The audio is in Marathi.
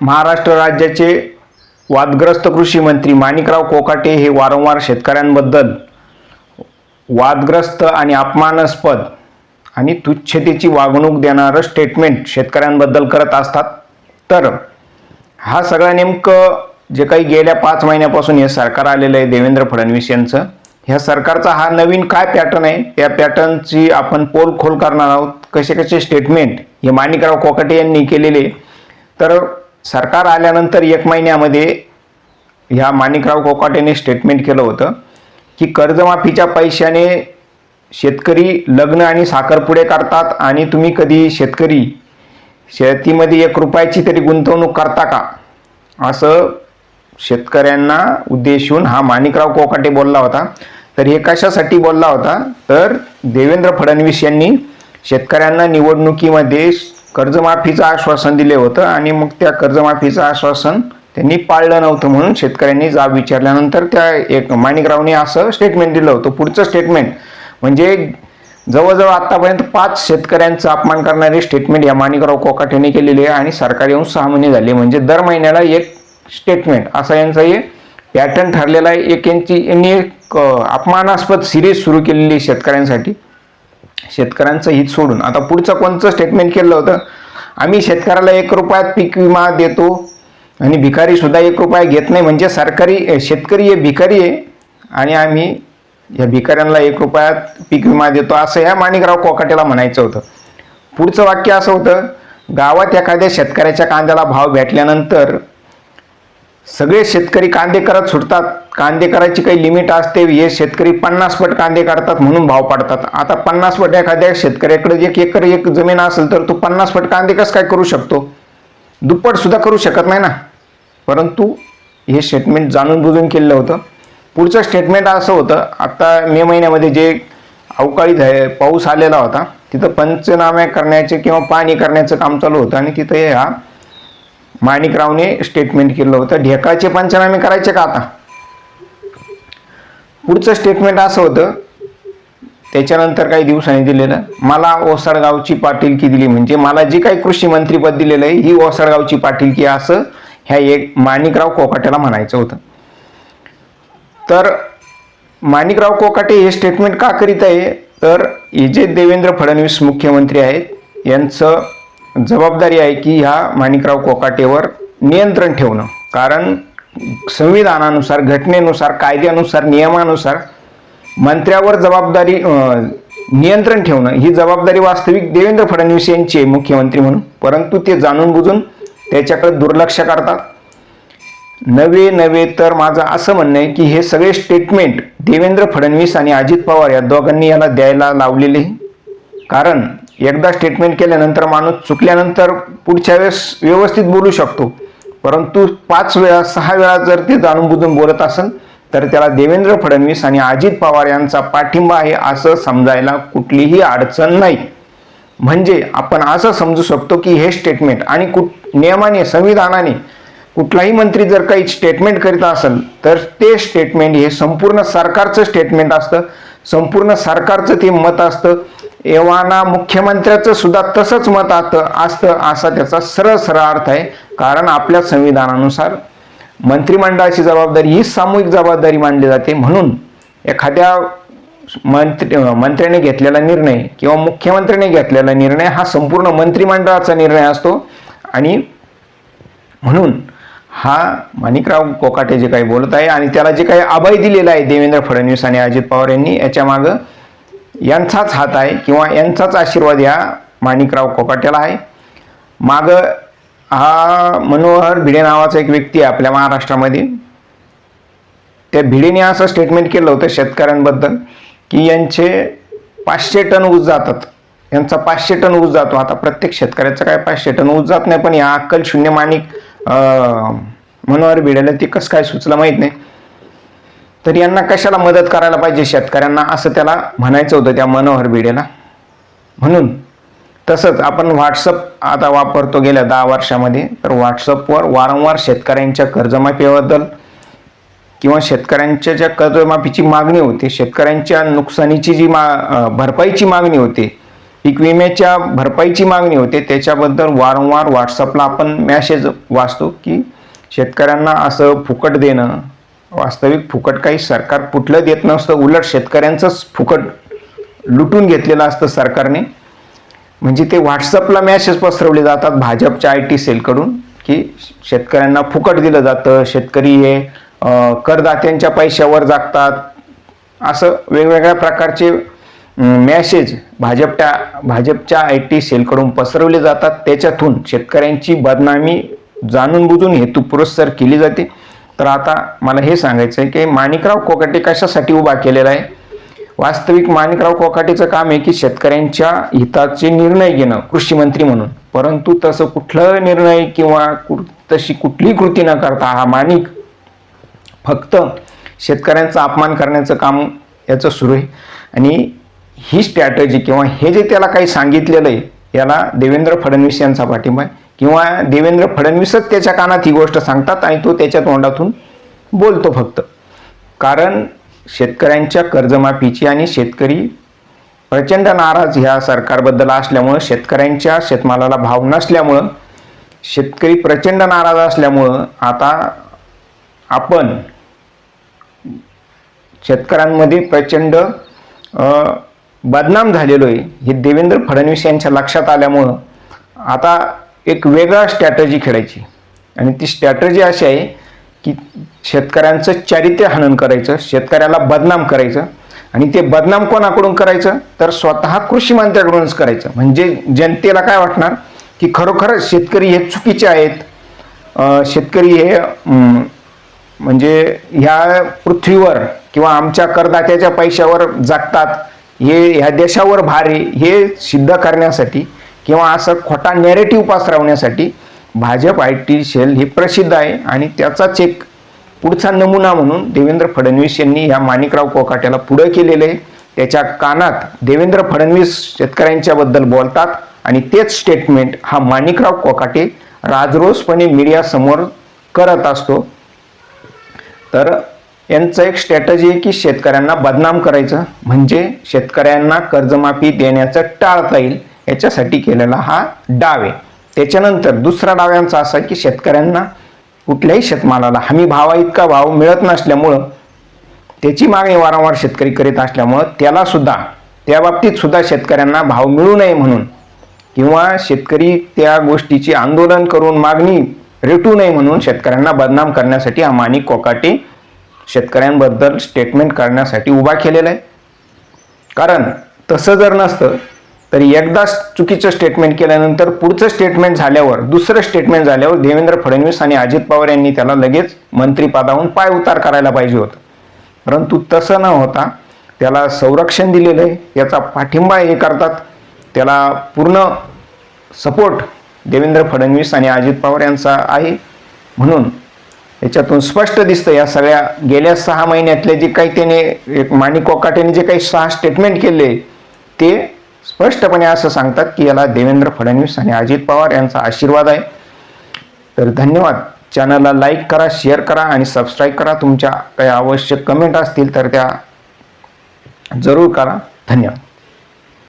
महाराष्ट्र राज्याचे वादग्रस्त कृषी मंत्री माणिकराव कोकाटे हे वारंवार शेतकऱ्यांबद्दल वादग्रस्त आणि अपमानास्पद आणि तुच्छतेची वागणूक देणारं स्टेटमेंट शेतकऱ्यांबद्दल करत असतात. तर हा सगळा नेमकं जे काही गेल्या पाच महिन्यापासून हे सरकार आलेलं आहे देवेंद्र फडणवीस यांचं ह्या सरकारचा हा नवीन काय पॅटर्न आहे? त्या पॅटर्नची आपण पोल खोल करणार आहोत. कसे कसे स्टेटमेंट हे माणिकराव कोकाटे यांनी केलेले तर सरकार आल्यानंतर एक महिन्यामध्ये ह्या माणिकराव कोकाटेने स्टेटमेंट केलं होतं की कर्जमाफीच्या पैशाने शेतकरी लग्न आणि साखरपुडे करतात आणि तुम्ही कधी शेतकरी शेतीमध्ये एक रुपयाची तरी गुंतवणूक करता का? असं शेतकऱ्यांना उद्देशून हा माणिकराव कोकाटे बोलला होता. तर हे कशासाठी बोलला होता? तर देवेंद्र फडणवीस यांनी शेतकऱ्यांना निवडणुकीमध्ये कर्जमाफीचं आश्वासन दिले होतं आणि मग त्या कर्जमाफीचं आश्वासन त्यांनी पाळलं नव्हतं म्हणून शेतकऱ्यांनी जाब विचारल्यानंतर त्या एक माणिकरावने असं स्टेटमेंट दिलं होतं. पुढचं स्टेटमेंट म्हणजे जवळजवळ आतापर्यंत पाच शेतकऱ्यांचा अपमान करणारी स्टेटमेंट या माणिकराव कोकाटेने केलेली आहे आणि सरकार येऊन सहा महिने झाले. म्हणजे दर महिन्याला एक स्टेटमेंट असा यांचा हे पॅटर्न ठरलेला आहे. एक यांची यांनी एक अपमानास्पद सिरीज सुरू केलेली आहे शेतकऱ्यांसाठी. शेतकऱ्यांचं हित सोडून. आता पुढचं कोणतं स्टेटमेंट केलं होतं? आम्ही शेतकऱ्याला एक रुपयात पीक विमा देतो आणि भिकारी सुद्धा एक रुपया घेत नाही. म्हणजे सरकारी शेतकरी हे भिकारी आहे आणि आम्ही या भिकाऱ्यांना एक रुपयात पीक विमा देतो. असं ह्या माणिकराव कोकाटेला म्हणायचं होतं. पुढचं वाक्य असं होतं गावात एखाद्या शेतकऱ्याच्या कांद्याला भाव भेटल्यानंतर सगळे शेतकरी कांदे करत सुटतात. कांदे करायची काही लिमिट असते. हे शेतकरी पन्नास पट कांदे काढतात म्हणून भाव पाडतात. आता पन्नास पट एखाद्या शेतकऱ्याकडे एक एकर एक जमीन असेल तर तो पन्नास पट कांदे कसं काय करू शकतो? दुप्पट सुद्धा करू शकत नाही ना. परंतु हे स्टेटमेंट जाणून बुजून केलेलं होतं. पुढचं स्टेटमेंट असं होतं आता मे महिन्यामध्ये जे अवकाळी पाऊस आलेला होता तिथं पंचनामे करण्याचे किंवा पाणी करण्याचं काम चालू होतं आणि तिथं हे हा माणिकरावने स्टेटमेंट केलं होतं. ढेकाळचे पंचनामे करायचे का आता? पुढचं स्टेटमेंट असं होतं त्याच्यानंतर काही दिवसांनी दिलेलं मला ओसाडगावची पाटीलकी दिली. म्हणजे मला जी काही कृषी मंत्रीपद दिलेलं आहे ही ओसाडगावची पाटीलकी असं ह्या एक माणिकराव कोकाटेला म्हणायचं होतं. तर माणिकराव कोकाटे हे स्टेटमेंट का करीत आहे? तर हे जे देवेंद्र फडणवीस मुख्यमंत्री आहेत यांचं जबाबदारी आहे की ह्या माणिकराव कोकाटेवर नियंत्रण ठेवणं. कारण संविधानानुसार घटनेनुसार कायद्यानुसार नियमानुसार मंत्र्यावर जबाबदारी नियंत्रण ठेवणं ही जबाबदारी वास्तविक देवेंद्र फडणवीस यांची आहे मुख्यमंत्री म्हणून. परंतु ते जाणून बुजून त्याच्याकडे दुर्लक्ष करतात. नवे नवे तर माझं असं म्हणणं आहे की हे सगळे स्टेटमेंट देवेंद्र फडणवीस आणि अजित पवार या दोघांनी याला द्यायला लावलेले. कारण एकदा स्टेटमेंट केल्यानंतर माणूस चुकल्यानंतर पुढच्या वेळेस व्यवस्थित बोलू शकतो. परंतु पाच वेळा सहा वेळा जर ते जाणून बुजून बोलत असेल तर त्याला देवेंद्र फडणवीस आणि अजित पवार यांचा पाठिंबा आहे असं समजायला कुठलीही अडचण नाही. म्हणजे आपण असं समजू शकतो की हे स्टेटमेंट आणि कुठ नियमाने संविधानाने कुठलाही मंत्री जर काही स्टेटमेंट करीत असेल तर ते स्टेटमेंट हे संपूर्ण सरकारचं स्टेटमेंट असतं. संपूर्ण सरकारचं ते मत असतं. एव्हाना मुख्यमंत्र्याचं सुद्धा तसंच मत असतं असतं असा त्याचा सरळ सरळ अर्थ आहे. कारण आपल्या संविधानानुसार मंत्रिमंडळाची जबाबदारी ही सामूहिक जबाबदारी मानली जाते. म्हणून एखाद्या मंत्री मंत्र्याने घेतलेला निर्णय किंवा मुख्यमंत्र्याने घेतलेला निर्णय हा संपूर्ण मंत्रिमंडळाचा निर्णय असतो. आणि म्हणून हा माणिकराव कोकाटे जे काही बोलत आहे आणि त्याला जे काही अभय दिलेला आहे देवेंद्र फडणवीस आणि अजित पवार यांनी याच्या मागं यांचाच हात आहे किंवा यांचाच आशीर्वाद या माणिकराव कोकाट्याला आहे. मागं हा मनोहर भिडे नावाचा एक व्यक्ती आहे आपल्या महाराष्ट्रामध्ये. त्या भिडेने असं स्टेटमेंट केलं होतं शेतकऱ्यांबद्दल की यांचे पाचशे टन ऊस जातात. यांचा पाचशे टन ऊस जातो. आता प्रत्येक शेतकऱ्याचं काय पाचशे टन ऊस जात नाही पण या अक्कल शून्य माणिक मनोहर भिडेला ते कसं काय सुचलं माहीत नाही. तर यांना कशाला मदत करायला पाहिजे शेतकऱ्यांना? असं त्याला म्हणायचं होतं त्या मनोहर भिडेला म्हणून तसंच आपण व्हॉट्सअप आता वापरतो गेल्या दहा वर्षामध्ये. तर व्हॉट्सअपवर वारंवार शेतकऱ्यांच्या कर्जमाफीबद्दल किंवा शेतकऱ्यांच्या ज्या कर्जमाफीची मागणी होती शेतकऱ्यांच्या नुकसानीची जी मा भरपाईची मागणी होती पीक विम्याच्या भरपाईची मागणी होते त्याच्याबद्दल वारंवार व्हॉट्सअपला आपण मॅसेज वाचतो की शेतकऱ्यांना असं फुकट देणं वास्तविक फुकट काही सरकार कुठलं देत नसतं. उलट शेतकऱ्यांचंच फुकट लुटून घेतलेलं असतं सरकारने. म्हणजे ते व्हॉट्सअपला मॅसेज पसरवले जातात भाजपच्या आय टी सेलकडून की शेतकऱ्यांना फुकट दिलं जातं. शेतकरी हे करदात्यांच्या पैशावर जागतात. असं वेगवेगळ्या प्रकारचे मॅसेज भाजपच्या भाजपच्या आय टी सेलकडून पसरवले जातात. त्याच्यातून शेतकऱ्यांची बदनामी जाणून बुजून हेतुपुरस्सर केली जाते. तर आता मला हे सांगायचं आहे की माणिकराव कोकाटे कशासाठी उभा केलेला आहे? वास्तविक माणिकराव कोकाटेचं काम आहे की शेतकऱ्यांच्या हिताचे निर्णय घेणं कृषी मंत्री म्हणून. परंतु तसं कुठलं निर्णय किंवा कु- तशी कुठलीही कृती न करता हा माणिक फक्त शेतकऱ्यांचा अपमान करण्याचं काम याचं सुरू आहे. आणि ही स्ट्रॅटजी किंवा हे जे त्याला काही सांगितलेलं आहे याला देवेंद्र फडणवीस यांचा पाठिंबा आहे. किंवा देवेंद्र फडणवीसच त्याच्या कानात ही गोष्ट सांगतात आणि तो त्याच्या तोंडातून बोलतो फक्त. कारण शेतकऱ्यांच्या कर्जमाफीची आणि शेतकरी प्रचंड नाराज ह्या सरकारबद्दल असल्यामुळं शेतकऱ्यांच्या शेतमालाला भाव नसल्यामुळं शेतकरी प्रचंड नाराज असल्यामुळं आता आपण शेतकऱ्यांमध्ये प्रचंड बदनाम झालेलो आहे हे देवेंद्र फडणवीस यांच्या लक्षात आल्यामुळं. आता एक वेगळा स्ट्रॅटजी खेळायची. आणि ती स्ट्रॅटजी अशी आहे की शेतकऱ्यांचं चारित्र्य हनन करायचं शेतकऱ्याला बदनाम करायचं. आणि ते बदनाम कोणाकडून करायचं? तर स्वतः कृषी मंत्र्याकडूनच करायचं. म्हणजे जनतेला काय वाटणार? की खरोखरच शेतकरी हे चुकीचे आहेत. शेतकरी हे म्हणजे ह्या पृथ्वीवर किंवा आमच्या करदात्याच्या पैशावर जगतात. हे ह्या देशावर भार आहे. हे सिद्ध करण्यासाठी किंवा असं खोटा नेरेटिव्ह पसरवण्यासाठी भाजप आय टी सेल हे प्रसिद्ध आहे. आणि त्याचाच एक पुढचा नमुना म्हणून देवेंद्र फडणवीस यांनी या माणिकराव कोकाट्याला पुढं केलेलं आहे. त्याच्या कानात देवेंद्र फडणवीस शेतकऱ्यांच्याबद्दल बोलतात आणि तेच स्टेटमेंट हा माणिकराव कोकाटे राजरोसपणे मीडियासमोर करत असतो. तर यांचं एक स्ट्रॅटजी आहे की शेतकऱ्यांना बदनाम करायचं. म्हणजे शेतकऱ्यांना कर्जमाफी देण्याचं टाळता येईल. याच्यासाठी केलेला हा डाव. आहे त्याच्यानंतर दुसरा डाव यांचा असा की शेतकऱ्यांना कुठल्याही शेतमालाला हमी भावा इतका भाव मिळत नसल्यामुळं त्याची मागणी वारंवार शेतकरी करीत असल्यामुळं त्याला सुद्धा त्या बाबतीत सुद्धा शेतकऱ्यांना भाव मिळू नये म्हणून किंवा शेतकरी त्या गोष्टीची आंदोलन करून मागणी रेटू नये म्हणून शेतकऱ्यांना बदनाम करण्यासाठी हा माणिक कोकाटे शेतकऱ्यांबद्दल स्टेटमेंट करण्यासाठी उभा केलेला आहे. कारण तसं जर नसतं तर एकदा चुकीचं स्टेटमेंट केल्यानंतर पुढचं स्टेटमेंट झाल्यावर दुसरं स्टेटमेंट झाल्यावर देवेंद्र फडणवीस आणि अजित पवार यांनी त्याला लगेच मंत्रिपदाहून पाय उतार करायला पाहिजे होतं. परंतु तसं न होता त्याला संरक्षण दिलेलं आहे याचा पाठिंबा हे करतात. त्याला पूर्ण सपोर्ट देवेंद्र फडणवीस आणि अजित पवार यांचा आहे. म्हणून याच्यातून स्पष्ट दिसतं या सगळ्या गेल्या सहा महिन्यातले जे काही त्याने एक माणिक कोकाटेने जे काही सहा स्टेटमेंट केले ते स्पष्टपणे असं सांगतात की याला देवेंद्र फडणवीस आणि अजित पवार यांचा आशीर्वाद आहे. तर धन्यवाद. चॅनलला लाईक करा शेअर करा आणि सबस्क्राईब करा. तुमच्या काही आवश्यक कमेंट असतील तर त्या जरूर करा. धन्यवाद.